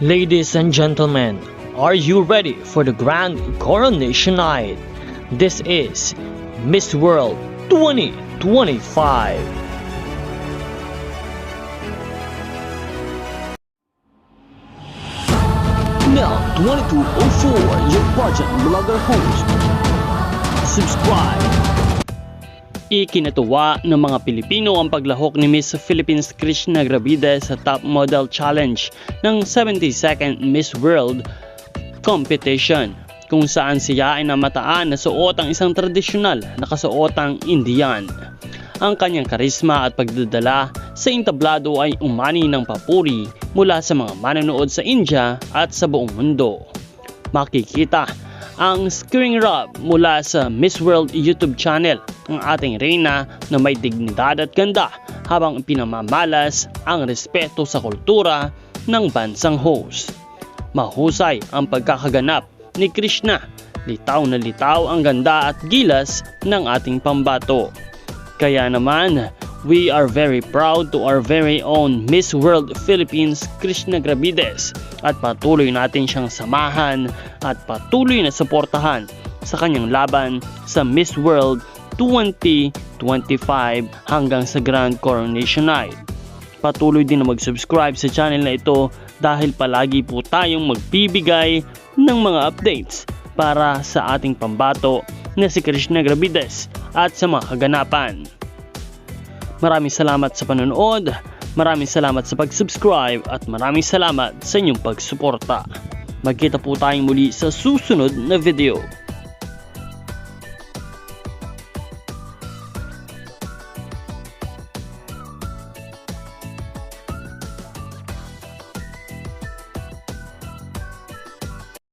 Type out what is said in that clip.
Ladies and gentlemen, are you ready for the grand coronation night? This is Miss World 2025. Now 2204, your budget blogger host. Subscribe. Ikinatuwa ng mga Pilipino ang paglahok ni Miss Philippines Krishna Gravide sa Top Model Challenge ng 72nd Miss World Competition kung saan siya ay namataan na suot ang isang tradisyonal na kasuotang Indian. Ang kanyang karisma at pagdadala sa entablado ay umani ng papuri mula sa mga manonood sa India at sa buong mundo. Makikita ang screen rub mula sa Miss World YouTube channel ang ating reyna na may dignidad at ganda habang pinamamalas ang respeto sa kultura ng bansang host. Mahusay ang pagkakaganap ni Krishna. Litaw na litaw ang ganda at gilas ng ating pambato. Kaya naman, we are very proud to our very own Miss World Philippines Krishna Gravides at patuloy natin siyang samahan at patuloy na suportahan sa kanyang laban sa Miss World 2025 hanggang sa Grand Coronation Night. Patuloy din na mag-subscribe sa channel na ito dahil palagi po tayong magbibigay ng mga updates para sa ating pambato na si Krishna Gravides at sa mga kaganapan. Maraming salamat sa panonood, maraming salamat sa pag-subscribe at maraming salamat sa inyong pagsuporta. Magkita po tayong muli sa susunod na video.